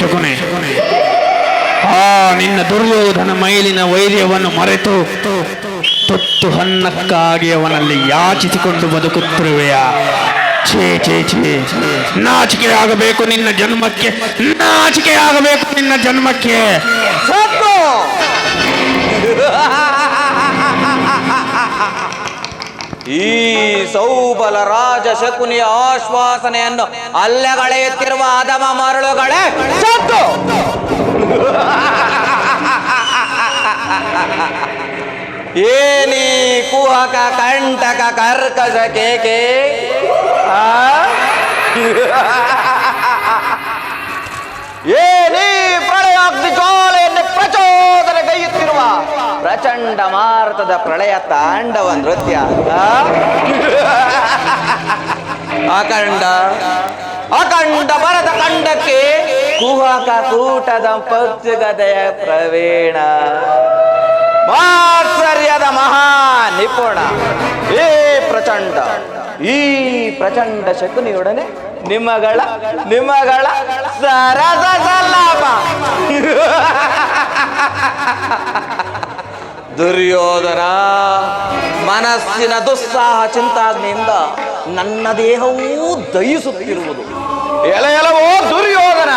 ಶಕುನೆ. ಆ ನಿನ್ನ ದುರ್ಯೋಧನ ಮೈಲಿನ ವೈರ್ಯವನ್ನು ಮರೆತು ತುತ್ತು ಹನ್ನಕ್ಕಾಗಿ ಅವನಲ್ಲಿ ಯಾಚಿಸಿಕೊಂಡು ಬದುಕುತ್ತಿರುವೆಯ? ಛೇ ಛೇ ಛೇ ನಾಚಿಕೆ ಆಗಬೇಕು ನಿನ್ನ ಜನ್ಮಕ್ಕೆ. ನಾಚಿಕೆ ಆಗಬೇಕು ನಿನ್ನ ಜನ್ಮಕ್ಕೆ. ಸತ್ತು ಈ ಸೌಬಲ ರಾಜ ಶಕುನಿಯ ಆಶ್ವಾಸನೆಯನ್ನು ಅಲ್ಲೆಗಳೆಯುತ್ತಿರುವ ಅದಮ ಮರಳುಗಳೇ ಸತ್ತು ಏನಿ ಕುಹಕ ಕಂಟಕ ಕರ್ಕಶ ಕೇಕೆ? ಏನೇ ಪ್ರಳಯಾಗ್ನಿ ಜ್ವಾಲೆಯನ್ನು ಪ್ರಚೋದನೆಗೈಯುತ್ತಿರುವ ಪ್ರಚಂಡ ಮಾರುತದ ಪ್ರಳಯ ತಾಂಡವ ನೃತ್ಯ? ಅಖಂಡ. ಅಖಂಡ ಬರದ ಖಂಡಕ್ಕೆ ಕುಹಕ ಕೂಟದ ಪಕ್ಷಗದೆಯ ಪ್ರವೀಣ. ಮಾತ್ಸರ್ಯದ ಮಹಾ ನಿಪುಣ. ಏ, ಪ್ರಚಂಡ. ಈ ಪ್ರಚಂಡ ಶಕುನಿಯೊಡನೆ ನಿಮ್ಮಗಳ ನಿಮ್ಮಗಳ ಸರಸ ಸಲ್ಲಾಪ ದುರ್ಯೋಧನ, ಮನಸ್ಸಿನ ದುಸ್ಸಾಹ ಚಿಂತಾಗ್ನಿಯಿಂದ ನನ್ನ ದೇಹವೂ ದಯಿಸುತ್ತಿರುವುದು ಎಲೆ ಎಲವೋ ದುರ್ಯೋಧನ,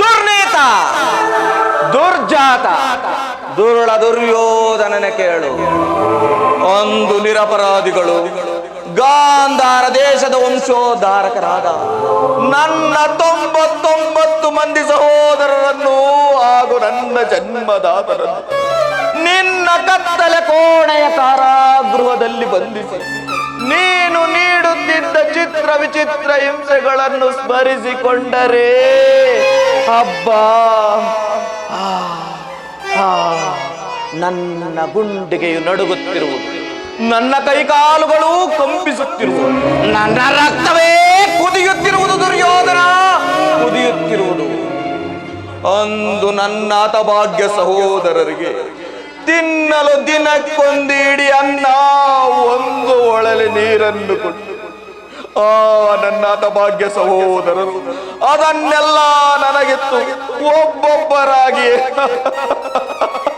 ದುರ್ನೀತ, ದುರ್ಜಾತ. ದುರುಳ ದುರ್ಯೋಧನನ ಕೇಳು. ಒಂದು ನಿರಪರಾಧಿಗಳು ಗಾಂಧಾರ ದೇಶದ ವಂಶೋದ್ಧಾರಕರಾದ ನನ್ನ ತೊಂಬತ್ತೊಂಬತ್ತು ಮಂದಿ ಸಹೋದರರನ್ನು ಹಾಗೂ ನನ್ನ ಜನ್ಮದಾತರನ್ನು ನಿನ್ನ ಕತ್ತಲೆ ಕೋಣೆಯ ಕಾರಾಗೃಹದಲ್ಲಿ ಬಂಧಿಸಿ, ನೀನು ನೀಡುತ್ತಿದ್ದ ಚಿತ್ರ ವಿಚಿತ್ರ ಹಿಂಸೆಗಳನ್ನು ಸ್ಮರಿಸಿಕೊಂಡರೆ. ಹಬ್ಬ ನನ್ನ ಗುಂಡಿಗೆಯು ನಡುಗುತ್ತಿರುವುದು. ನನ್ನ ಕೈಕಾಲುಗಳು ಕಂಪಿಸುತ್ತಿರುವುದು. ನನ್ನ ರಕ್ತವೇ ಕುದಿಯುತ್ತಿರುವುದು ದುರ್ಯೋಧನ ಕುದಿಯುತ್ತಿರುವುದು. ಅಂದು ನನ್ನ ಭಾಗ್ಯ ಸಹೋದರರಿಗೆ ತಿನ್ನಲು ದಿನಕ್ಕೊಂದಿಡಿ ಅನ್ನ ಒಂದು ಒಳಲೆ ನೀರನ್ನು ಕೊಟ್ಟು. ಆ ನನ್ನ ಭಾಗ್ಯ ಸಹೋದರರು ಅದನ್ನೆಲ್ಲ ನನಗಿತ್ತು. ಒಬ್ಬೊಬ್ಬರಾಗಿಯೇ.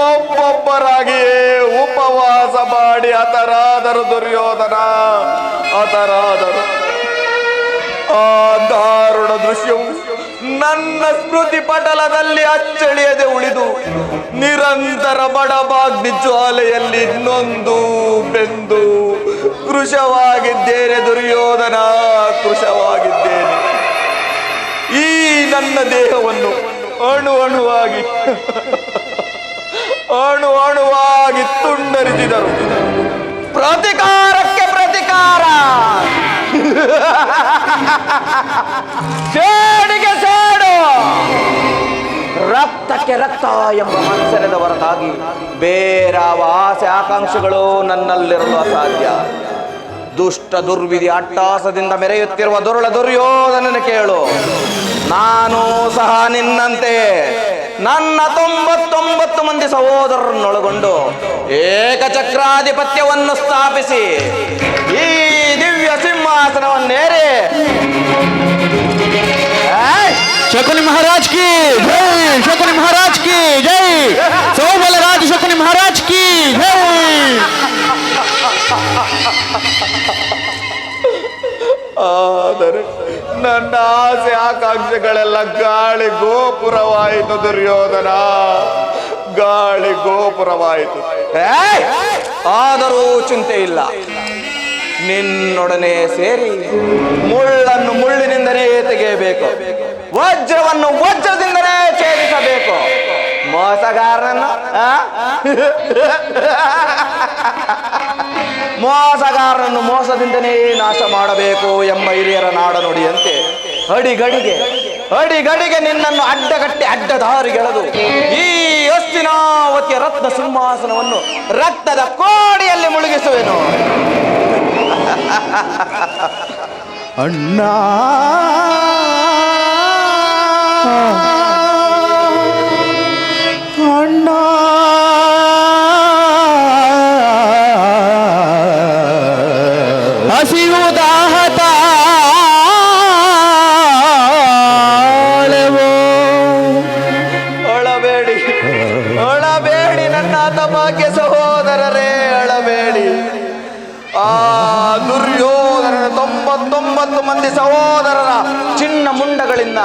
ಒಬ್ಬೊಬ್ಬರಾಗಿಯೇ ಉಪವಾಸ ಮಾಡಿ ಹತರಾದರು ದುರ್ಯೋಧನ, ಹತರಾದರು. ಆ ದಾರುಣ ದೃಶ್ಯವು ನನ್ನ ಸ್ಮೃತಿ ಪಟಲದಲ್ಲಿ ಅಚ್ಚಳಿಯದೆ ಉಳಿದು ನಿರಂತರ ಬಡಬಾಗ್ ಜ್ವಾಲೆಯಲ್ಲಿ ಇನ್ನೊಂದು ಬೆಂದು ಕೃಶವಾಗಿದ್ದೇನೆ ದುರ್ಯೋಧನ ಕೃಶವಾಗಿದ್ದೇನೆ ಈ ನನ್ನ ದೇಹವನ್ನು ಅಣು ಅಣುವಾಗಿ ಅಣು ಅಣುವಾಗಿ ತುಂಡರಿದರು ಪ್ರತಿಕಾರಕ್ಕೆ ಪ್ರತಿಕಾರ. ಸೇಡಿಗೆ ಸೇಡು. ರಕ್ತಕ್ಕೆ ರಕ್ತ ಎಂಬ ಮತ್ಸರದ ಹೊರತಾಗಿ ಬೇರಾವ ಆಸೆ ಆಕಾಂಕ್ಷೆಗಳು ನನ್ನಲ್ಲಿರಲು ಅಸಾಧ್ಯ. ದುಷ್ಟ ದುರ್ವಿಧಿ ಅಟ್ಟಾಸದಿಂದ ಮೆರೆಯುತ್ತಿರುವ ದುರುಳ ದುರ್ಯೋಧನನ ಕೇಳು. ನಾನು ಸಹ ನಿನ್ನಂತೆ. ನನ್ನ ತೊಂಬತ್ತೊಂಬತ್ತು ಮಂದಿ ಸಹೋದರರನ್ನೊಳಗೊಂಡು ಏಕಚಕ್ರಾಧಿಪತ್ಯವನ್ನು ಸ್ಥಾಪಿಸಿ ಈ ದಿವ್ಯ ಸಿಂಹಾಸನವನ್ನೇರಿ! ಶಕುನಿ ಮಹಾರಾಜ್ ಕಿ ಜೈ! ಶಕುನಿ ಮಹಾರಾಜ್ ಕಿ ಜೈ! ಸೌಬಲ ರಾಜ ಶಕುನಿ ಮಹಾರಾಜ್ ಕಿ ಜೈ! ಆದರೆ ನನ್ನ ಆಸೆ ಆಕಾಂಕ್ಷೆಗಳೆಲ್ಲ ಗಾಳಿ ಗೋಪುರವಾಯಿತು ದುರ್ಯೋಧನ. ಗಾಳಿ ಗೋಪುರವಾಯಿತು! ಆದರೂ ಚಿಂತೆ ಇಲ್ಲ. ನಿನ್ನೊಡನೆ ಸೇರಿ ಮುಳ್ಳನ್ನು ಮುಳ್ಳಿನಿಂದಲೇ ತೆಗೆಯಬೇಕು. ವಜ್ರವನ್ನು ವಜ್ರದಿಂದಲೇ ಛೇದಿಸಬೇಕು. ಮೋಸಗಾರನನ್ನು? ಮೋಸಗಾರನನ್ನು ಮೋಸದಿಂದನೇ ನಾಶ ಮಾಡಬೇಕು ಎಂಬ ಹಿರಿಯರ ನಾಡನುಡಿಯಂತೆ ಅಡಿಗಡಿಗೆ ಅಡಿಗಡಿಗೆ ನಿನ್ನನ್ನು ಅಡ್ಡಗಟ್ಟಿ ಅಡ್ಡ ದಾರಿಗೆಳೆದು ಈ ಹಸ್ತಿನಾವತಿಯ ರತ್ನ ಸಿಂಹಾಸನವನ್ನು ರಕ್ತದ ಕೋಡಿಯಲ್ಲಿ ಮುಳುಗಿಸುವೆನು. ಅಣ್ಣ. ತಾಳವೋ ಅಳಬೇಡಿ ಅಳಬೇಡಿ ನನ್ನ ತಮಾಕೆ ಸಹೋದರರೇ, ಅಳಬೇಡಿ. ಆ ದುರ್ಯೋಧನನ ತೊಂಬತ್ತೊಂಬತ್ತು ಮಂದಿ ಸಹೋದರರ ಚಿನ್ನ ಮುಂಡಗಳಿಂದ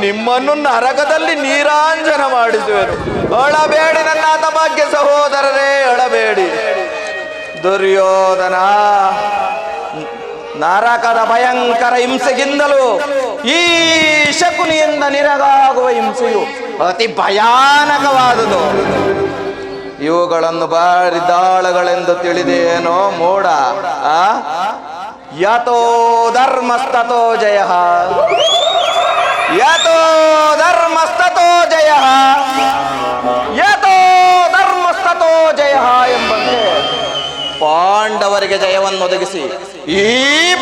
ನಿಮ್ಮನ್ನು ನರಕದಲ್ಲಿ ನೀರಾಂಜನ ಮಾಡಿಸುವರು ಅಳಬೇಡಿ ನನ್ನ ತಮಾಕೆ ಸಹೋದರರೇ, ಅಳಬೇಡಿ. ದುರ್ಯೋಧನ ನರಕದ ಭಯಂಕರ ಹಿಂಸೆಗಿಂದಲೂ ಈ ಶಕುನಿಯಿಂದ ನಿರಗಾಗುವ ಹಿಂಸೆಯು ಅತಿ ಭಯಾನಕವಾದುದು. ಇವುಗಳನ್ನು ಬಾರಿ ದಾಳಗಳೆಂದು ತಿಳಿದೇನೋ ಮೋಡ. ಆ? ಯತೋ ಧರ್ಮಸ್ತತೋ ಜಯ. ಯತೋ ಒದಗಿಸಿ. ಈ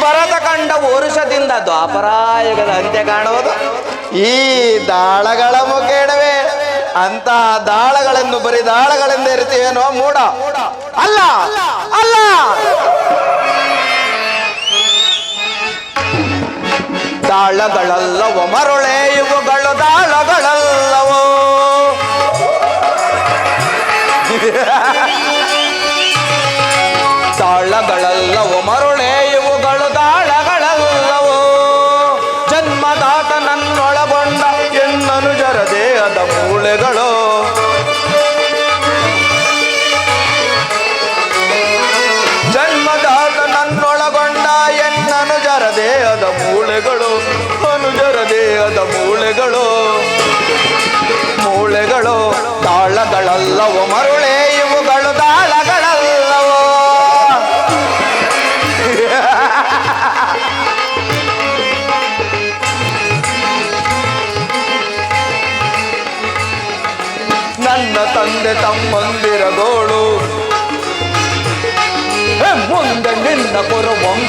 ಭರತ ಕಂಡ ವರುಷದಿಂದ ದ್ವಾಪರಾಯುಗದ ಅಂತ್ಯ ಕಾಣುವುದು. ಈ ದಾಳಗಳ ಮುಖೇಣವೇ ಅಂತಹ ದಾಳಗಳನ್ನು ಬರೀ ದಾಳಗಳಿಂದ ಇರ್ತೀವೇನೋ ಮೂಡ ಅಲ್ಲ ಅಲ್ಲ. ದಾಳಗಳಲ್ಲವೋ ಮರುಳೆ, ಇವುಗಳು ದಾಳಗಳಲ್ಲವೋ.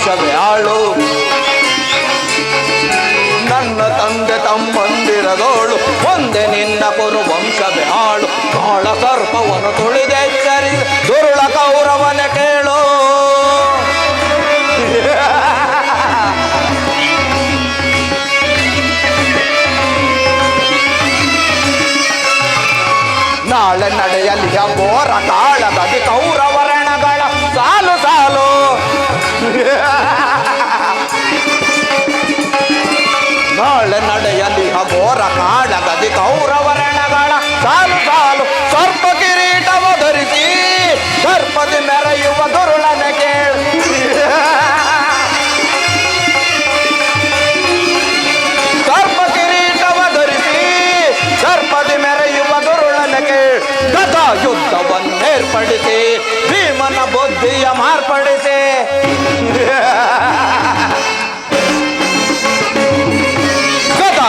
ಆಳು. ನನ್ನ ತಂದೆ ತಮ್ಮಂದಿರದೋಳು, ಒಂದೆ ನಿನ್ನ ಕುರು ವಂಶವೇ ಆಳು ಸರ್ಪವನ್ನು ತುಳಿದೆ ತುಳಿದೆಚ್ಚರಿ ದುರುಳ ಕೌರವನ ಕೇಳು. ನಾಳೆ ನಡೆಯಲಿಯ ಘೋರ ಕಾಳಗದಿ ಕೌರವರಣಗಳ ಕೌರವರಣಗಳ ಸಾಲು ಸಾಲು ಸರ್ಪ ಕಿರೀಟವ ಧರಿಸಿ ಸರ್ಪದಿ ಮೆರೆಯುವ ದುರುಳನ ಕೇಳು ಸರ್ಪ ಕಿರೀಟವ ಧರಿಸಿ ಸರ್ಪದಿ ಮೆರೆಯುವ ದುರುಳನಗೆ ಗದ ಯುದ್ಧವನ್ನೇರ್ಪಡಿಸಿ ಭೀಮನ ಬುದ್ಧಿಯ ಮಾರ್ಪಡಿಸಿ ಗದ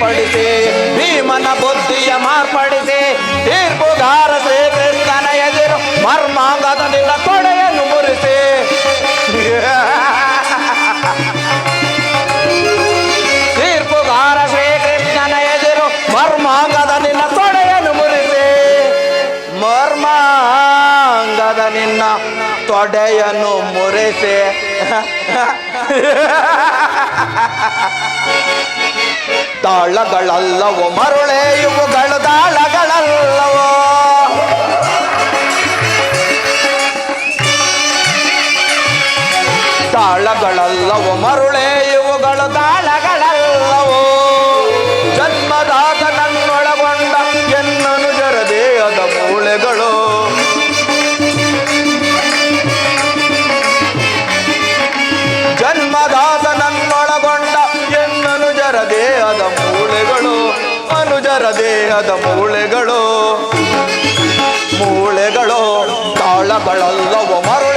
ಯುದ್ಧವನ್ನೇರ್ಪಡಿಸಿ ಭೀಮನ ಬುದ್ಧಿಯ ಮಾರ್ಪಡಿಸಿ, ತೀರ್ಪುಗಾರ ಶ್ರೀಕೃಷ್ಣನ ಎದುರು ಮರ್ಮಾಂಗದ ನಿನ್ನ ತೊಡೆಯನ್ನು ಮುರಿಸಿ. ತೀರ್ಪುಗಾರ ಶ್ರೀಕೃಷ್ಣನ ಎದುರು ಮರ್ಮಾಂಗದ ನಿನ್ನ ತೊಡೆಯನ್ನು ಮುರಿಸಿ. ಮರ್ಮಾಂಗದ ನಿನ್ನ ತೊಡೆಯನ್ನು ಮುರಿಸಿ. ತಾಳಗಳಲ್ಲವೋ ಮರುಳೆ ಇವುಗಳು ತಾಳಗಳಲ್ಲವೋ ತಾಳಗಳಲ್ಲವೋ ಮರುಳೆ ಅನುಜರ ದೇಹದ ಮೂಳೆಗಳು ಮೂಳೆಗಳು ತಾಳಗಳಲ್ಲವ ಮರುಳೆ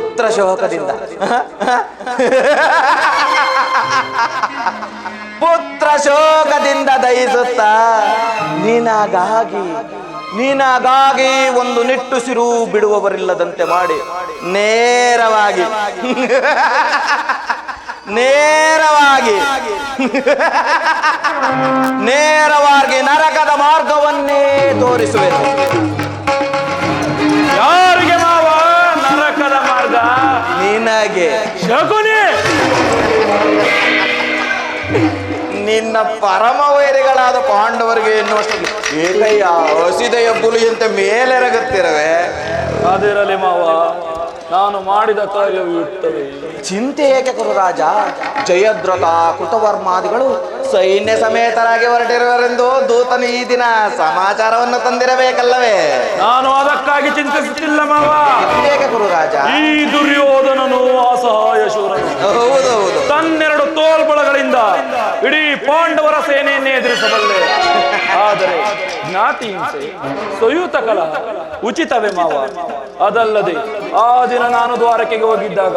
ಪುತ್ರ ಶೋಕದಿಂದ ಪುತ್ರ ಶೋಕದಿಂದ ದಯಿಸುತ್ತ ನೀನಾಗಾಗಿ ನೀನಾಗಾಗಿ ಒಂದು ನಿಟ್ಟುಸಿರು ಬಿಡುವವರಿಲ್ಲದಂತೆ ಮಾಡಿ, ನೇರವಾಗಿ ನೇರವಾಗಿ ನೇರವಾಗಿ ನರಕದ ಮಾರ್ಗವನ್ನೇ ತೋರಿಸುವೆ ಯಾರಿಗೆ ಮಾವ? ನಿನಗೆ. ಶಕುನಿ! ನಿನ್ನ ಪರಮ ವೈರಿಗಳಾದ ಪಾಂಡವರಿಗೆ ಎನ್ನುವಷ್ಟು ಏಕಯ್ಯ ಹಸಿದೆಯ ಬುಲಿಯಂತೆ ಮೇಲೆರಗುತ್ತಿರವೆ. ಅದಿರಲಿ ಮಾವ ನಾನು ಮಾಡಿದ ಕಾರ್ಯವು ಇರ್ತದೆ ಚಿಂತೆ ಏಕೆ ಕುರುರಾಜ ಜಯದ್ರಥ ಕೃತವರ್ಮಾದಿಗಳು ಸೈನ್ಯ ಸಮೇತರಾಗಿ ಹೊರಟಿರುವರೆಂದು ದೂತನು ಈ ದಿನ ಸಮಾಚಾರವನ್ನು ತಂದಿರಬೇಕಲ್ಲವೇ? ನಾನು ಅದಕ್ಕಾಗಿ ಚಿಂತಿಸುತ್ತಿಲ್ಲ ಮಾವ. ಈ ದುರ್ಯೋಧನನು ಅಸಹಾಯ ಶೂರನು. ಹೌದೌದು ತನ್ನೆರಡು ತೋಲ್ಬಳಗಳಿಂದ ಇಡೀ ಪಾಂಡವರ ಸೇನೆಯನ್ನೇ ಎದುರಿಸಬಲ್ಲೆ. ಆದರೆ ಜ್ಞಾತಿ ಹಿಂಸೆ ಸೊಯೂತ ಕಲ ಉಚಿತವೇ ಮಾವ. ಅದಲ್ಲದೆ ಆ ದಿನ ನಾನು ದ್ವಾರಕೆಗೆ ಹೋಗಿದ್ದಾಗ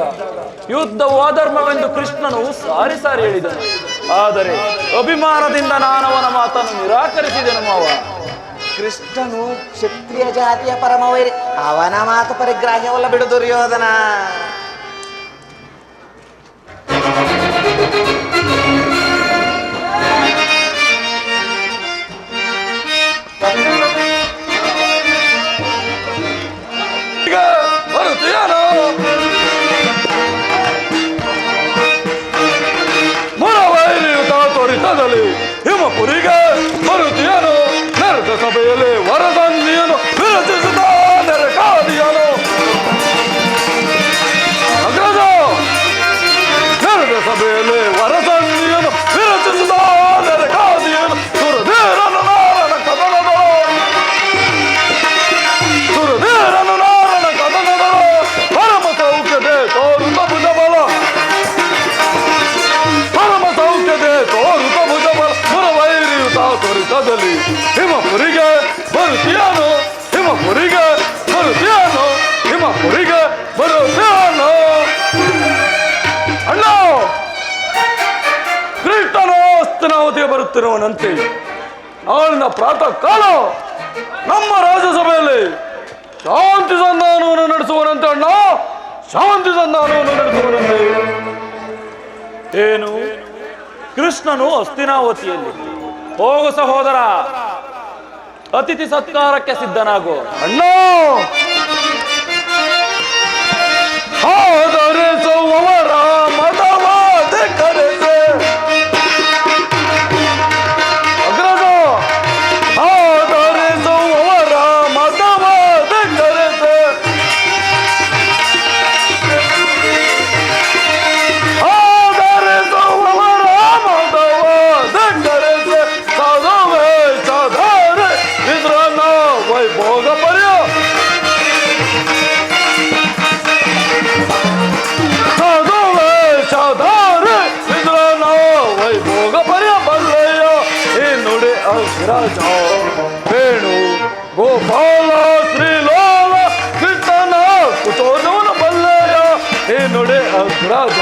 ಯುದ್ಧವು ಅಧರ್ಮವೆಂದು ಕೃಷ್ಣನು ಸಾರಿ ಸಾರಿ ಹೇಳಿದನು. ಆದರೆ ಅಭಿಮಾನದಿಂದ ನಾನು ಅವನ ಮಾತನ್ನು ನಿರಾಕರಿಸಿದೆನು ಮಾವ. ಕೃಷ್ಣನು ಕ್ಷತ್ರಿಯ ಜಾತಿಯ ಪರಮವೈರಿ. ಅವನ ಮಾತು ಪರಿಗ್ರಾಹ್ಯವಲ್ಲ ಬಿಡು ದುರ್ಯೋಧನ. ಹಿಮಪುರಿಗೆ ಬರುತ್ತೀಯನು ಪ್ರಾತಃ ಕಾಲ ನಮ್ಮ ರಾಜ್ಯಸಭೆಯಲ್ಲಿ ಶಾಂತಿ ಸಂಧಾನವನ್ನು ನಡೆಸುವನಂತೆ ಅಣ್ಣ. ಶಾಂತಿ ಸಂಧಾನವನ್ನು ನಡೆಸುವನಂತೆ. ಏನು? ಕೃಷ್ಣನು ಅಸ್ತಿನಾವತಿಯಲ್ಲಿ. ಹೋಗು ಸಹೋದರ. ಅತಿಥಿ ಸತ್ಕಾರಕ್ಕೆ ಸಿದ್ಧನಾಗು. ಅಣ್ಣ. ಹೋದರೆ ಅಗ್ರಜ ವೇಣು ಗೋಪಾಲ ಶ್ರೀಲೋಲ ಕೀರ್ತನ ಕುತೋದವನ ಬಲ್ಲಯ ಈ ನುಡಿ ಅಗ್ರಜ.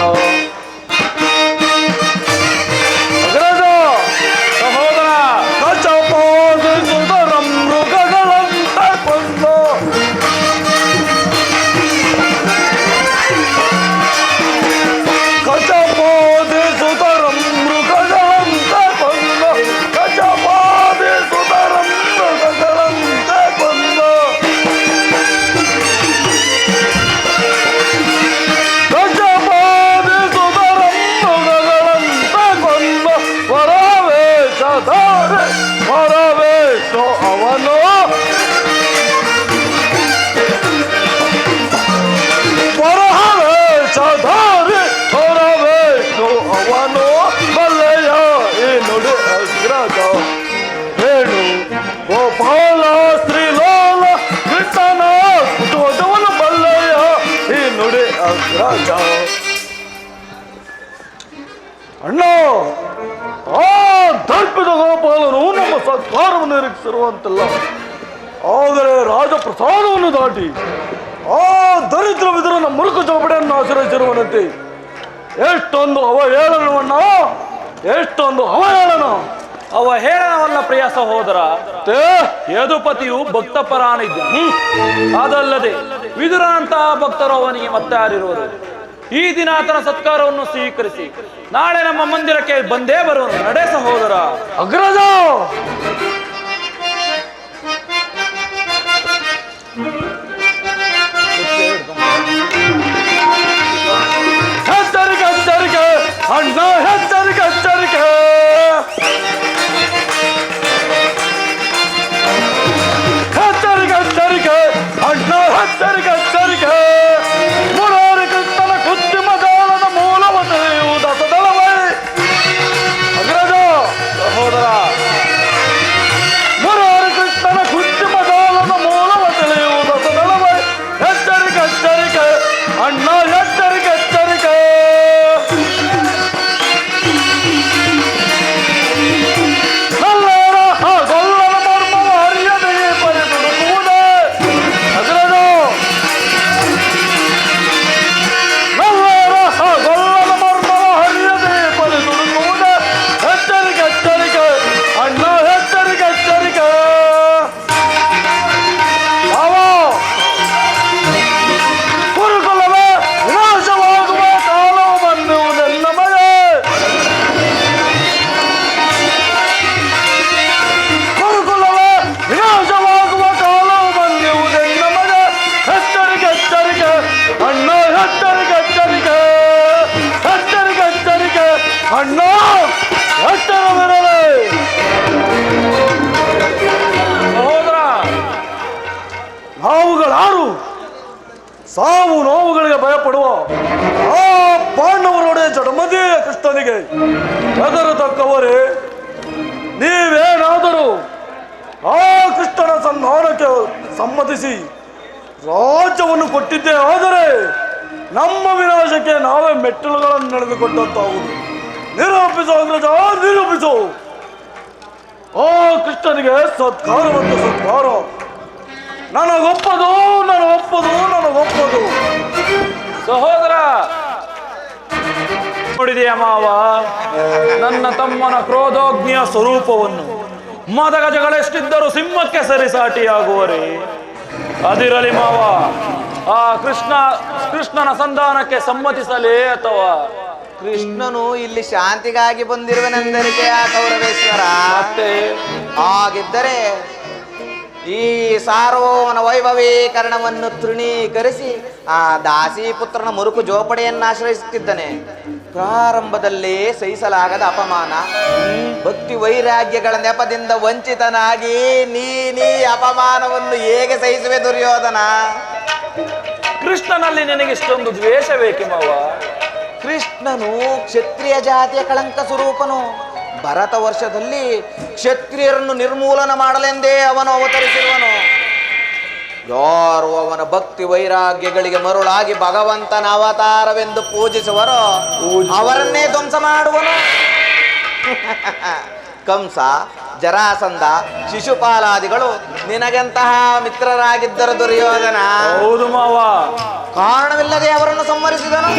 ಸತ್ಕಾರವನ್ನು ನಿರೀಕ್ಷಿಸಿರುವಂತಲ್ಲ ಆದರೆ ರಾಜಪ್ರಸಾದವನ್ನು ದಾಟಿ ಆ ದರಿದ್ರ ವಿದುರನ ಮುರುಕು ಚೌಪಡೆಯನ್ನು ಆಶ್ರಯಿಸಿರುವನಂತೆ ಎಷ್ಟೊಂದು ಅವಹೇಳನವನ್ನು ಎಷ್ಟೊಂದು ಅವಹೇಳನ ಅವ ಹೇಳನವಲ್ಲ ಪ್ರಿಯ ಸಹೋದರ ಯದುಪತಿಯು ಭಕ್ತ ಪರಾನಿದ್ದ ಅದಲ್ಲದೆ ವಿದುರನಂತಹ ಭಕ್ತರು ಅವನಿಗೆ ಮತ್ತೆ ಆರಿರುವುದು ಈ ದಿನ ಆತನ ಸತ್ಕಾರವನ್ನು ಸ್ವೀಕರಿಸಿ ನಾಳೆ ನಮ್ಮ ಮಂದಿರಕ್ಕೆ ಬಂದೇ ಬರುವನು ನಡೆ ಸಹೋದರ ಅಗ್ರಜ ಕೃಷ್ಣನಿಗೆ ಹೆದರತಕ್ಕವರೇ ನೀವೇನಾದರೂ ಆ ಕೃಷ್ಣನ ಸನ್ಮಾನಕ್ಕೆ ಸಮ್ಮತಿಸಿ ರಾಜ್ಯವನ್ನು ಕೊಟ್ಟಿದ್ದೇ ಆದರೆ ನಮ್ಮ ವಿನಾಶಕ್ಕೆ ನಾವೇ ಮೆಟ್ಟಿಲುಗಳನ್ನು ನಡೆದುಕೊಂಡಂತಾಗುವುದು. ನಿರೂಪಿಸೋ ಅಗ್ರಜ, ನಿರೂಪಿಸೋ. ಆ ಕೃಷ್ಣನಿಗೆ ಸತ್ಕಾರವಂತ ಸತ್ಕಾರ. ನನಗೊಪ್ಪದು ನನಗೊಪ್ಪದು ನನಗೊಪ್ಪದು. ಸಹೋದರ ನೋಡಿದೆಯ ಮಾವ. ನನ್ನ ತಮ್ಮನ ಕ್ರೋಧೋಗ್ನಿಯ ಸ್ವರೂಪವನ್ನು. ಮದಗಜಗಳೆಷ್ಟಿದ್ದರೂ ಸಿಂಹಕ್ಕೆ ಸರಿಸಾಟಿಯಾಗುವರೆ ಅದಿರಲಿ ಮಾವ. ಆ ಕೃಷ್ಣ ಕೃಷ್ಣನ ಸಂಧಾನಕ್ಕೆ ಸಮ್ಮತಿಸಲೇ ಅಥವಾ? ಕೃಷ್ಣನು ಇಲ್ಲಿ ಶಾಂತಿಗಾಗಿ ಬಂದಿರುವನೆಂದರಿಕೆ ಆ ಕೌರವೇಶ್ವರ ಹಾಗಿದ್ದರೆ ಈ ಸಾರ್ವನ ವೈಭವೀಕರಣವನ್ನು ತೃಣೀಕರಿಸಿ ಆ ದಾಸಿ ಪುತ್ರನ ಮುರುಕು ಜೋಪಡೆಯನ್ನು ಆಶ್ರಯಿಸುತ್ತಿದ್ದಾನೆ ಪ್ರಾರಂಭದಲ್ಲೇ ಸಹಿಸಲಾಗದ ಅಪಮಾನ. ಭಕ್ತಿ ವೈರಾಗ್ಯಗಳ ನೆಪದಿಂದ ವಂಚಿತನಾಗಿ ನೀ ನೀ ಅಪಮಾನವನ್ನು ಹೇಗೆ ಸಹಿಸುವೆ ದುರ್ಯೋಧನ? ಕೃಷ್ಣನಲ್ಲಿ ನಿನಗೆ ಇಷ್ಟೊಂದು ದ್ವೇಷ ಬೇಕೆ ಮಾವ? ಕೃಷ್ಣನು ಕ್ಷತ್ರಿಯ ಜಾತಿಯ ಕಳಂಕ ಸ್ವರೂಪನು. ಭರತ ವರ್ಷದಲ್ಲಿ ಕ್ಷತ್ರಿಯರನ್ನು ನಿರ್ಮೂಲನ ಮಾಡಲೆಂದೇ ಅವನು ಅವತರಿಸಿರುವನು. ಯಾರು ಅವನ ಭಕ್ತಿ ವೈರಾಗ್ಯಗಳಿಗೆ ಮರುಳಾಗಿ ಭಗವಂತನ ಅವತಾರವೆಂದು ಪೂಜಿಸುವರೋ ಅವರನ್ನೇ ಧ್ವಂಸ ಮಾಡುವನು. ಕಂಸ ಜರಾಸಂದ ಶಿಶುಪಾಲಾದಿಗಳು ನಿನಗೆಂತಹ ಮಿತ್ರರಾಗಿದ್ದರು ದುರ್ಯೋಧನ. ಹೌದು ಮಾವ. ಕಾರಣವಿಲ್ಲದೆ ಅವರನ್ನು ಸಂಹರಿಸಿದನು.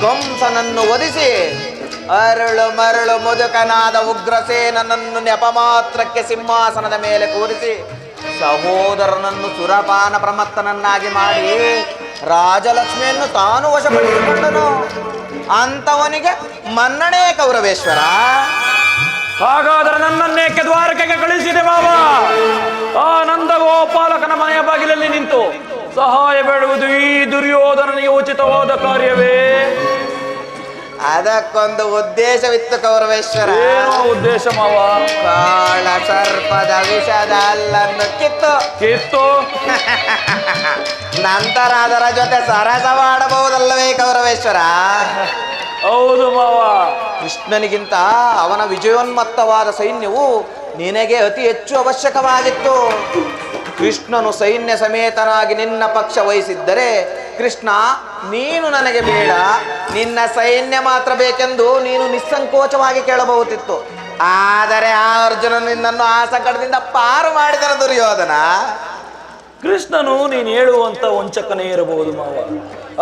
ಕಂಸನನ್ನು ವಧಿಸಿ ಅರಳು ಮರಳು ಮುದುಕನಾದ ಉಗ್ರಸೇನನನ್ನು ನೆಪ ಮಾತ್ರಕ್ಕೆ ಸಿಂಹಾಸನದ ಮೇಲೆ ಕೂರಿಸಿ ಸಹೋದರನನ್ನು ಸುರಪಾನ ಪ್ರಮತ್ತನನ್ನಾಗಿ ಮಾಡಿ ರಾಜಲಕ್ಷ್ಮಿಯನ್ನು ತಾನು ವಶಪಡಿಸಿಕೊಂಡನು. ಅಂತವನಿಗೆ ಮನ್ನಣೆ ಕೌರವೇಶ್ವರ ಹಾಗಾದರೆ ನನ್ನನ್ನೇಕೆ ದ್ವಾರಕೆಗೆ ಕಳಿಸಿದೆ ಬಾಬಾ. ಆ ನಂದಗೋಪಾಲಕನ ಮನೆಯ ಬಾಗಿಲಲ್ಲಿ ನಿಂತು ಸಹಾಯ ಬೇಡುವುದು ಈ ದುರ್ಯೋಧನನಿಗೆ ಉಚಿತವಾದ ಕಾರ್ಯವೇ. ಅದಕ್ಕೊಂದು ಉದ್ದೇಶವಿತ್ತು ಕೌರವೇಶ್ವರ. ಏನೋ ಉದ್ದೇಶ ಮಾವ? ಕಾಳ ಸರ್ಪದ ವಿಷದ ಅಲ್ಲನ್ನು ಕಿತ್ತು. ಕಿತ್ತು? ನಂತರ ಅದರ ಜೊತೆ ಸರಸವಾಡಬಹುದಲ್ಲವೇ ಕೌರವೇಶ್ವರ? ಹೌದು ಮಾವ. ಕೃಷ್ಣನಿಗಿಂತ ಅವನ ವಿಜಯೋನ್ಮತ್ತವಾದ ಸೈನ್ಯವು ನಿನಗೆ ಅತಿ ಹೆಚ್ಚು ಅವಶ್ಯಕವಾಗಿತ್ತು. ಕೃಷ್ಣನು ಸೈನ್ಯ ಸಮೇತನಾಗಿ ನಿನ್ನ ಪಕ್ಷ ವಹಿಸಿದ್ದರೆ ಕೃಷ್ಣ ನೀನು ನನಗೆ ಬೇಡ. ನಿನ್ನ ಸೈನ್ಯ ಮಾತ್ರ ಬೇಕೆಂದು ನೀನು ನಿಸ್ಸಂಕೋಚವಾಗಿ ಕೇಳಬಹುದಿತ್ತು. ಆದರೆ ಆ ಅರ್ಜುನ ನಿನ್ನನ್ನು ಆ ಸಂಕಟದಿಂದ ಪಾರು ಮಾಡಿದನು ದುರ್ಯೋಧನ. ಕೃಷ್ಣನು ನೀನು ಹೇಳುವಂತ ವಂಚಕನೇ ಇರಬಹುದು ಮಾವ.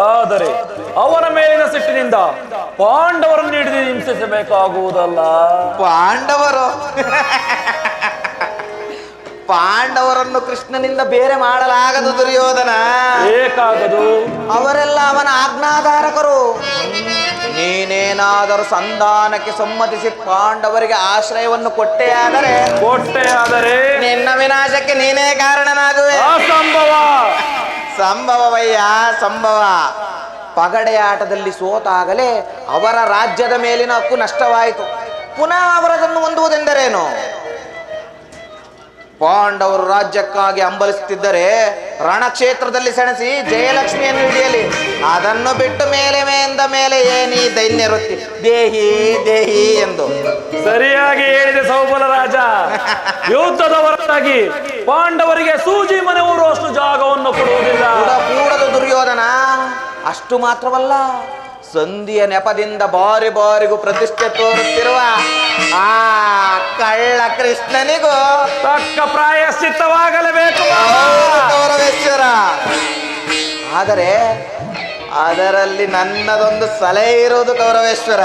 ಆದರೆ ಅವನ ಮೇಲಿನ ಸಿಟ್ಟಿನಿಂದ ಪಾಂಡವರನ್ನು ಹಿಡಿದು ಹಿಂಸಿಸಬೇಕಾಗುವುದಲ್ಲ. ಪಾಂಡವರು? ಪಾಂಡವರನ್ನು ಕೃಷ್ಣನಿಂದ ಬೇರೆ ಮಾಡಲಾಗದು ದುರ್ಯೋಧನ. ಏಕಾಗದು? ಅವರೆಲ್ಲ ಅವನ ಆಜ್ಞಾಧಾರಕರು. ನೀನೇನಾದರೂ ಸಂಧಾನಕ್ಕೆ ಸಮ್ಮತಿಸಿ ಪಾಂಡವರಿಗೆ ಆಶ್ರಯವನ್ನು ಕೊಟ್ಟೆಯಾದರೆ ಕೊಟ್ಟೆ ಆದರೆ ನಿನ್ನ ವಿನಾಶಕ್ಕೆ ನೀನೇ ಕಾರಣನಾಗುವೆ. ಅಸಂಭವ! ಸಂಭವವಯ್ಯ ಸಂಭವ. ಪಗಡೆಯಾಟದಲ್ಲಿ ಸೋತಾಗಲೇ ಅವರ ರಾಜ್ಯದ ಮೇಲಿನ ಹಕ್ಕು ನಷ್ಟವಾಯಿತು. ಪುನಃ ಅವರದನ್ನು ಹೊಂದುವುದೆಂದರೇನು? ಪಾಂಡವರು ರಾಜ್ಯಕ್ಕಾಗಿ ಅಂಬಲಿಸುತ್ತಿದ್ದರೆ ರಣಕ್ಷೇತ್ರದಲ್ಲಿ ಸೆಣಸಿ ಜಯಲಕ್ಷ್ಮಿಯನ್ನು ಹಿಡಿಯಲಿ. ಅದನ್ನು ಬಿಟ್ಟು ಮೇಲೆ ಮೇಂದ ಮೇಲೆ ಏನಿ ದೈನ್ಯ ವೃತ್ತಿ ದೇಹಿ ದೇಹಿ ಎಂದು. ಸರಿಯಾಗಿ ಹೇಳಿದೆ ಸೌಬಲ ರಾಜ. ಯುದ್ಧದ ಹೊರತಾಗಿ ಪಾಂಡವರಿಗೆ ಸೂಜಿ ಮನೆ ಊರುವಷ್ಟು ಜಾಗವನ್ನು ಕೊಡುವುದಿಲ್ಲ. ಕೂಡ ಕೂಡದು ದುರ್ಯೋಧನ. ಅಷ್ಟು ಮಾತ್ರವಲ್ಲ. ಸಂಧಿಯ ನೆಪದಿಂದ ಬಾರಿ ಬಾರಿಗೂ ಪ್ರತಿಷ್ಠೆ ತೋರುತ್ತಿರುವ ಆ ಕಳ್ಳ ಕೃಷ್ಣನಿಗೂ ತಕ್ಕ ಪ್ರಾಯಶ್ಚಿತ್ತವಾಗಲೇಬೇಕು. ಗೌರವೇಶ್ವರ. ಆದರೆ ಅದರಲ್ಲಿ ನನ್ನದೊಂದು ಸಲಹೆ ಇರೋದು ಗೌರವೇಶ್ವರ.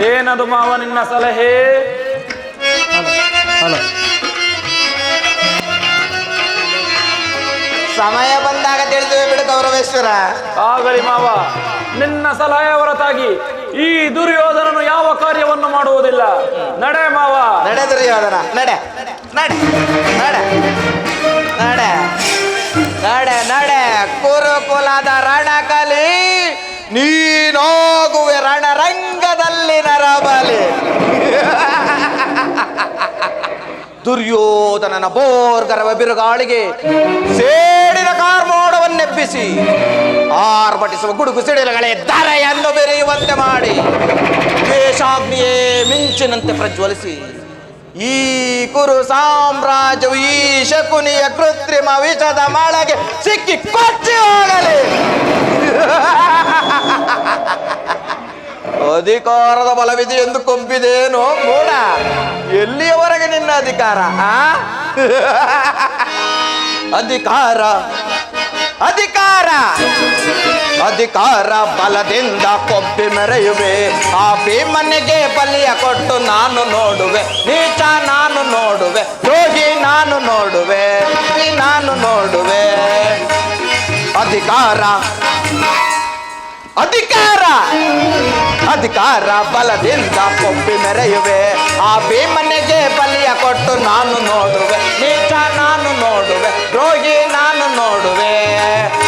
ಏನದು ಮಾವ ನಿನ್ನ ಸಲಹೆ? ಸಮಯ ಬಂದಾಗ ತಿಳಿದುವೆ ಬಿಡು ಗೌರವೇಶ್ವರ. ಆಗಲಿ ಮಾವ. ನಿನ್ನ ಸಲಹೆ ಹೊರತಾಗಿ ಈ ದುರ್ಯೋಧನನು ಯಾವ ಕಾರ್ಯವನ್ನು ಮಾಡುವುದಿಲ್ಲ. ನಡೆ ಮಾವ. ನಡೆ ದುರ್ಯೋಧನ, ನಡೆ ನಡೆ ನಡೆ ನಡೆ ನಡೆ ನಡೆ. ಕುರುಕುಲದ ರಣಕಲಿ, ನೀನೋಗುವೆ ರಣರಂಗದಲ್ಲಿ ನರಬಲಿ. ದುರ್ಯೋಧನನ ಬೋರ್ಗರವ ಬಿರುಗಾಳಿಗೆ ಸೇಡಿನ ಕಾರ್ಮೋಡವನ್ನೆಬ್ಬಿಸಿ ಆರ್ಭಟಿಸುವ ಗುಡುಗು ಸಿಡಿಲುಗಳೇ ಧರೆಯನ್ನು ಬೆರೆಯುವಂತೆ ಮಾಡಿ ದ್ವೇಷಾಗ್ನಿಯೇ ಮಿಂಚಿನಂತೆ ಪ್ರಜ್ವಲಿಸಿ ಈ ಕುರು ಸಾಮ್ರಾಜ್ಯವು ಈ ಶಕುನಿಯ ಕೃತ್ರಿಮ ವಿಷದ ಮಳೆಗೆ ಸಿಕ್ಕಿ ಕೊಚ್ಚಿ ಹೋಗಲಿ. ಅಧಿಕಾರದ ಬಲವಿದೆ ಎಂದು ಕೊಂಬಿದೇನೋ? ಮೂಡ. ಎಲ್ಲಿಯವರೆಗೆ ನಿನ್ನ ಅಧಿಕಾರ? ಅಧಿಕಾರ ಅಧಿಕಾರ. ಅಧಿಕಾರ ಬಲದಿಂದ ಕೊಬ್ಬಿ ಮೆರೆಯುವೆ. ಆ ಭೀಮನಿಗೆ ಬಲಿಯ ಕೊಟ್ಟು ನಾನು ನೋಡುವೆ. ನೀಚ ನಾನು ನೋಡುವೆ. ಯೋಗಿ ನಾನು ನೋಡುವೆ. ನಾನು ನೋಡುವೆ. ಅಧಿಕಾರ ಅಧಿಕಾರ. ಅಧಿಕಾರ ಬಲದಿಂದ ಕೊಬ್ಬಿ ಮೆರೆಯುವೆ. ಆ ಭೀಮನಿಗೆ ಬಲಿಯ ಕೊಟ್ಟು ನಾನು ನೋಡುವೆ. ನೀಚ ನಾನು ನೋಡುವೆ. ರೋಗಿ ನಾನು ನೋಡುವೆ.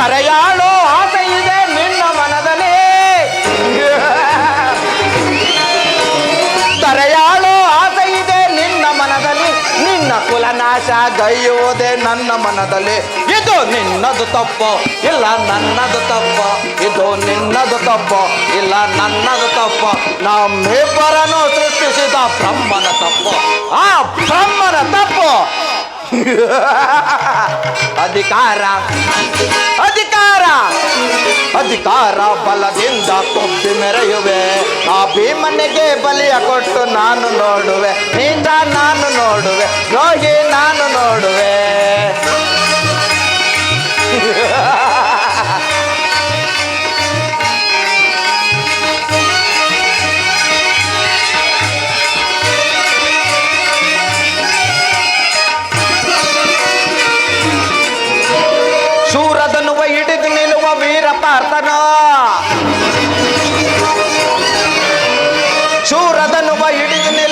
ಕರೆಯಾಳೋ ಆಸೆ ಇದೆ ನಿನ್ನ ಮನದಲ್ಲಿ. ತರೆಯಾಳೋ ಆಸೆ ಇದೆ ನಿನ್ನ ಮನದಲ್ಲಿ. ನಿನ್ನ ಕುಲನಾಶ ಗೈಯೋದೆ ನನ್ನ ಮನದಲ್ಲಿ. ಇದು ನಿನ್ನದು ತಪ್ಪು, ಇಲ್ಲ ನನ್ನದು ತಪ್ಪು. ಇದು ನಿನ್ನದು ತಪ್ಪು, ಇಲ್ಲ ನನ್ನದು ತಪ್ಪು. ನಮ್ಮಿಬ್ಬರನ್ನು ಸೃಷ್ಟಿಸಿದ ಬ್ರಹ್ಮನ ತಪ್ಪು. ಆ ಬ್ರಹ್ಮನ ತಪ್ಪು ಅಧಿಕಾರ. ಅಧಿಕಾರ. ಅಧಿಕಾರ ಬಲದಿಂದ ಕೊಬ್ಬಿ ಮೆರೆಯುವೆ. ಆ ಭೀಮನಿಗೆ ಬಲಿಯ ಕೊಟ್ಟು ನಾನು ನೋಡುವೆ. ನೀಚ ನಾನು ನೋಡುವೆ. ರೋಗಿ ನಾನು ನೋಡುವೆ.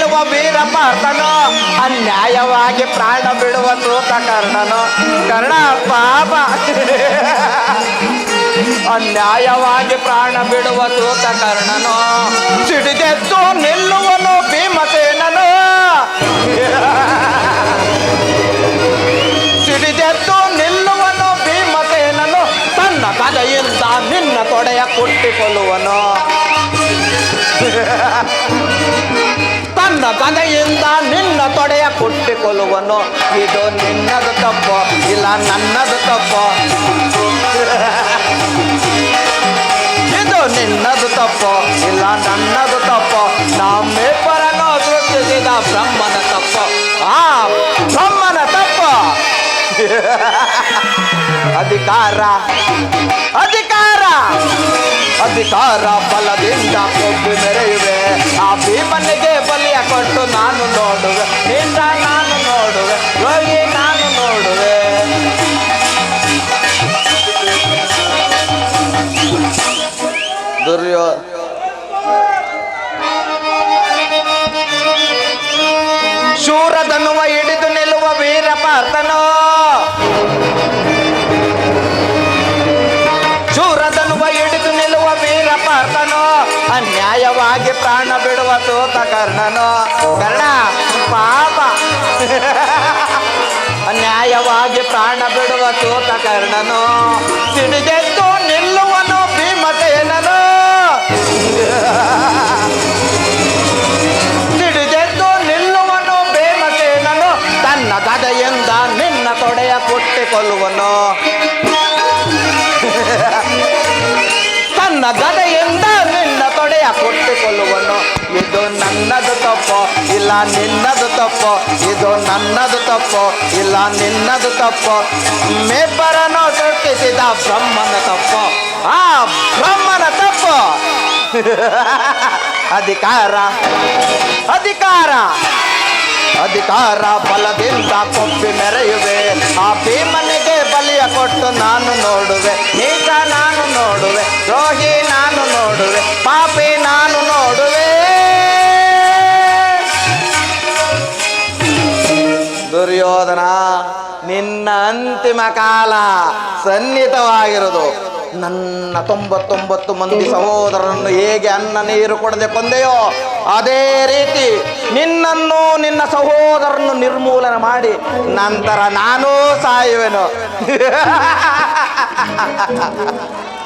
ನಿಲ್ಲುವ ವೀರ ಅನ್ಯಾಯವಾಗಿ ಪ್ರಾಣ ಬಿಡುವ ಸೂತ ಕರ್ಣನು. ಕರ್ಣ ಪಾಪ. ಅನ್ಯಾಯವಾಗಿ ಪ್ರಾಣ ಬಿಡುವ ಸೂತ ಕರ್ಣನು. ಸಿಡಿದೆದ್ದು ನಿಲ್ಲುವನು ಭೀಮಸೇನನು. ಸಿಡಿದೆದ್ದು ನಿಲ್ಲುವನು ಭೀಮಸೇನನು. ತನ್ನ ಕಲೆಯಿಂದ ನಿನ್ನ ತೊಡೆಯ ಕುಟ್ಟಿಕೊಳ್ಳುವನು. ತನ್ನ ಕಥೆಯಿಂದ ನಿನ್ನ ತೊಡೆಯ ಕೊಟ್ಟಿಕೊಳ್ಳುವನು ಇದು ನಿನ್ನದು ತಪ್ಪು, ಇಲ್ಲ ನನ್ನದು ತಪ್ಪು. ಇದು ನಿನ್ನದು ತಪ್ಪು, ಇಲ್ಲ ನನ್ನದು ತಪ್ಪು. ನಮ್ಮಿಬ್ಬರನ್ನು ಸೃಷ್ಟಿಸಿದ ಬ್ರಹ್ಮನ ತಪ್ಪು. ಆ ಬ್ರಹ್ಮನ ತಪ್ಪು ಅಧಿಕಾರ. ಅಧಿಕಾರ. ಅಧಿಕಾರ ಬಲದಿಂದ ಕೊಬ್ಬಿ ಮೆರೆಯುವೆ. ಆ ಭೀಮನಿಗೆ ಬಲಿಯ ಕೊಟ್ಟು ನಾನು ನೋಡುವೆ. ನಿಂದ ನಾನು ನೋಡುವೆ. ಹೋಗಿ ನಾನು ನೋಡುವೆ. ದುರ್ಯೋ. ಶೂರದನುವ ಹಿಡಿದು ನಿಲ್ಲುವ ವೀರ ಪಾರ್ಥನೋ ಅನ್ಯಾಯವಾಗಿ ಪ್ರಾಣ ಬಿಡುವ ಸೋತ ಕರ್ಣನೋ ಕರ್ಣ, ಪಾಪ. ಅನ್ಯಾಯವಾಗಿ ಪ್ರಾಣ ಬಿಡುವ ಸೋತ ಕರ್ಣನು ಸಿಡಿದೆದ್ದು ನಿಲ್ಲುವನು ಭೀಮಸೇನನು. ಸಿಡಿದೆದ್ದು ನಿಲ್ಲುವನು ಭೀಮಸೇನನು. ತನ್ನ ಗದೆಯಿಂದ ನಿನ್ನ ತೊಡೆಯ ಕೊಟ್ಟಿಕೊಳ್ಳುವನು. ತನ್ನ ಗದೆಯಿಂದ ಇದು ನನ್ನದು ತಪ್ಪು, ಇಲ್ಲ ನಿನ್ನದು ತಪ್ಪು, ಇದು ನನ್ನದು ತಪ್ಪು, ಇಲ್ಲ ನಿನ್ನದು ತಪ್ಪು. ಮೇಬ್ಬರನ್ನು ಸೃಷ್ಟಿಸಿದ ಬ್ರಹ್ಮನ ತಪ್ಪು. ಆ ಬ್ರಹ್ಮನ ತಪ್ಪು. ಅಧಿಕಾರ ಅಧಿಕಾರ. ಅಧಿಕಾರ ಬಲದಿಂದ ಕೊಪ್ಪಿ ಮೆರೆಯುವೆ. ಆ ಭೀಮನಿಗೆ ಬಲಿಯ ಕೊಟ್ಟು ನಾನು ನೋಡುವೆ. ಈಗ ನಾನು ನೋಡುವೆ. ದ್ರೋಹಿ ನಾನು ನೋಡುವೆ. ಪಾಪಿ ನಾನು ನೋಡುವೆ. ದುರ್ಯೋಧನ, ನಿನ್ನ ಅಂತಿಮ ಕಾಲ ಸನ್ನಿಹಿತವಾಗಿರುವುದು. ನನ್ನ ತೊಂಬತ್ತೊಂಬತ್ತು ಮಂದಿ ಸಹೋದರರನ್ನು ಹೇಗೆ ಅನ್ನ ನೀರು ಕೊಡದೆ ಕೊಂದೆಯೋ, ಅದೇ ರೀತಿ ನಿನ್ನನ್ನು ನಿನ್ನ ಸಹೋದರನ್ನು ನಿರ್ಮೂಲನೆ ಮಾಡಿ ನಂತರ ನಾನೂ ಸಾಯುವೆನು.